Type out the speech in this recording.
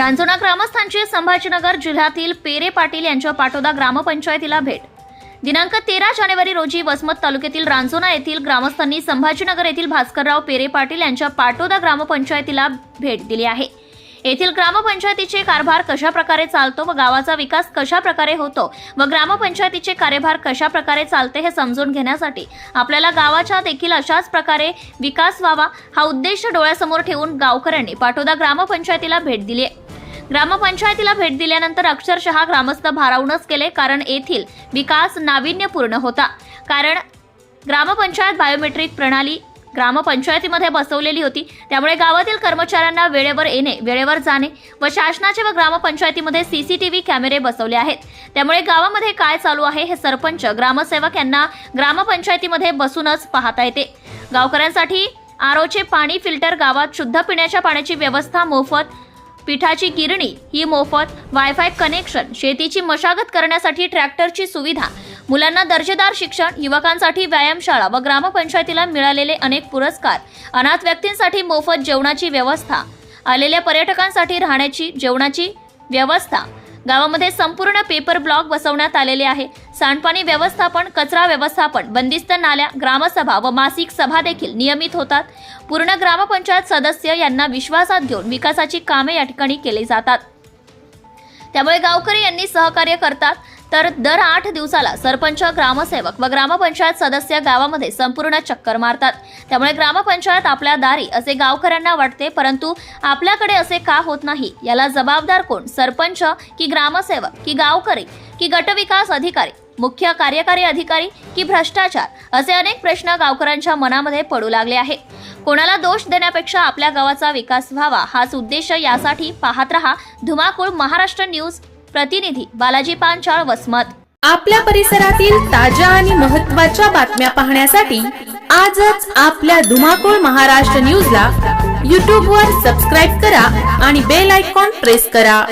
रांजोना ग्रामस्थांची संभाजीनगर जिल्ह्यातील पेरे पाटील यांच्या पाटोदा ग्रामपंचायतीला भेट. दिनांक तेरा जानेवारी रोजी वसमत तालुक्यातील रांजोना येथील ग्रामस्थांनी संभाजीनगर येथील भास्करराव पेरे पाटील यांच्या पाटोदा ग्रामपंचायतीला भेट दिली आहे. येथील ग्रामपंचायतीचे कारभार कशा प्रकारे चालतो व गावाचा विकास कशा प्रकारे होतो व ग्रामपंचायतीचे कार्यभार कशा प्रकारे चालते हे समजून घेण्यासाठी आपल्याला गावाच्या देखील अशाच प्रकारे विकास व्हावा हा उद्देश डोळ्यासमोर ठेवून गावकऱ्यांनी पाटोदा ग्रामपंचायतीला भेट दिली आहे. ग्रामपंचायतीला भेट दिल्यानंतर अक्षरशः ग्रामस्थ भारावूनच केले कारण येथील विकास नाविन्यपूर्ण होता. कारण ग्रामपंचायत बायोमेट्रिक प्रणाली ग्रामपंचायतीमध्ये बसवलेली होती. त्यामुळे गावातील कर्मचाऱ्यांना वेळेवर येणे वेळेवर जाणे व शासनाचे व ग्रामपंचायतीमध्ये सीसीटीव्ही कॅमेरे बसवले आहेत. त्यामुळे गावामध्ये काय चालू आहे हे सरपंच ग्रामसेवक यांना ग्रामपंचायतीमध्ये बसूनच पाहता येते. गावकऱ्यांसाठी आरोचे पाणी फिल्टर गावात शुद्ध पिण्याच्या पाण्याची व्यवस्था मोफत पिठाची गिरणी ही मोफत वायफाय कनेक्शन शेतीची मशागत करण्यासाठी ट्रॅक्टरची सुविधा मुलांना दर्जेदार शिक्षण युवकांसाठी व्यायामशाळा व ग्रामपंचायतीला मिळालेले अनेक पुरस्कार अनाथ व्यक्तींसाठी मोफत जेवणाची व्यवस्था आलेल्या पर्यटकांसाठी राहण्याची जेवणाची व्यवस्था गावामध्ये संपूर्ण पेपर ब्लॉक बसवण्यात आलेले आहे. सांडपाणी व्यवस्थापन कचरा व्यवस्थापन बंदिस्त नाल्या ग्रामसभा व मासिक सभा देखील नियमित होतात. पूर्ण ग्रामपंचायत सदस्य यांना विश्वासात घेऊन विकासाची कामे या ठिकाणी केली जातात. त्यामुळे गावकरी यांनी सहकार्य करतात. तर दर आठ दिवसाला सरपंच ग्रामसेवक व ग्रामपंचायत सदस्य गावामध्ये संपूर्ण चक्कर मारतात. त्यामुळे ग्रामपंचायत आपल्या दारी असे गावकऱ्यांना वाटते परंतु आपल्याकडे असे का होत नाही? याला जबाबदार कोण? सरपंच की ग्रामसेवक की गावकरी की गटविकास अधिकारी मुख्य कार्यकारी अधिकारी की भ्रष्टाचार? असे अनेक प्रश्न गावकऱ्यांच्या मनामध्ये पडू लागले आहे. कोणाला दोष देण्यापेक्षा आपल्या गावाचा विकास व्हावा हाच उद्देश यासाठी पाहत रहा धुमाकूळ महाराष्ट्र न्यूज प्रतिनिधी बालाजी पांचाळ वसमत. आपल्या परिसरातील ताज्या आणि महत्त्वाच्या बातम्या पाहण्यासाठी आजच आपल्या धुमाकूळ महाराष्ट्र न्यूजला यूट्यूबवर सबस्क्राईब करा आणि बेल आयकॉन प्रेस करा.